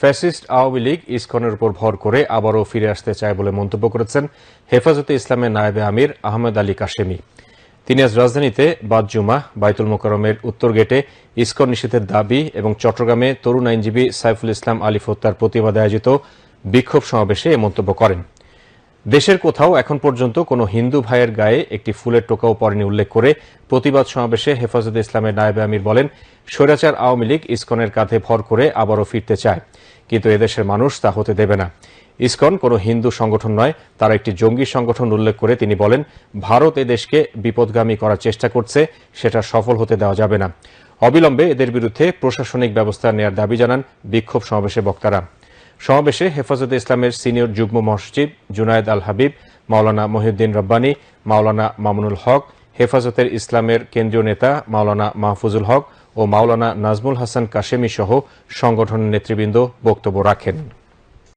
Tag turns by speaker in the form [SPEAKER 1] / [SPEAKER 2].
[SPEAKER 1] Fascist Awami League ইস্কনের উপর ভর করে আবারও ফিরে আসতে চায় বলে মন্তব্য করেছেন হেফাজতে ইসলামের নায়েবে আমির আহমেদ আলী কাশেমি। তিনি আজ রাজধানীতে বাদজুমা বাইতুল মোকারমের উত্তর গেটে ইস্কন নিষেধের দাবি এবং চট্টগ্রামে তরুণ আইনজীবী সাইফুল ইসলাম আলী হত্যার প্রতিবাদে আয়োজিত বিক্ষোভ সমাবেশে এ মন্তব্য করেন। দেশের কোথাও এখন পর্যন্ত কোনো হিন্দু ভাইয়ের গায়ে একটি ফুলের টোকাও পড়েনি উল্লেখ করে প্রতিবাদ সমাবেশে হেফাজতে ইসলামের নায়েবে আমির বলেন, স্বৈরাচার আওয়ামী লীগ ইসকনের কাঁধে ভর করে আবারও ফিরতে চায়, কিন্তু এদেশের মানুষ তা হতে দেবে না। ইসকন কোনো হিন্দু সংগঠন নয়, তারা একটি জঙ্গি সংগঠন উল্লেখ করে তিনি বলেন, ভারত এদেশকে বিপদগামী করার চেষ্টা করছে, সেটা সফল হতে দেওয়া যাবে না। অবিলম্বে এদের বিরুদ্ধে প্রশাসনিক ব্যবস্থা নেওয়ার দাবি জানান বিক্ষোভ সমাবেশে বক্তারা। সমাবেশে হেফাজতে ইসলামের সিনিয়র যুগ্ম মহাসচিব জুনায়দ আল হাবিব, মাওলানা মহিউদ্দিন রব্বানী, মাওলানা মামুনুল হক, হেফাজতের ইসলামের কেন্দ্রীয় নেতা মাওলানা মাহফুজুল হক ও মাওলানা নাজমুল হাসান কাশেমি সহ সংগঠনের নেতৃবৃন্দ বক্তব্য রাখেন।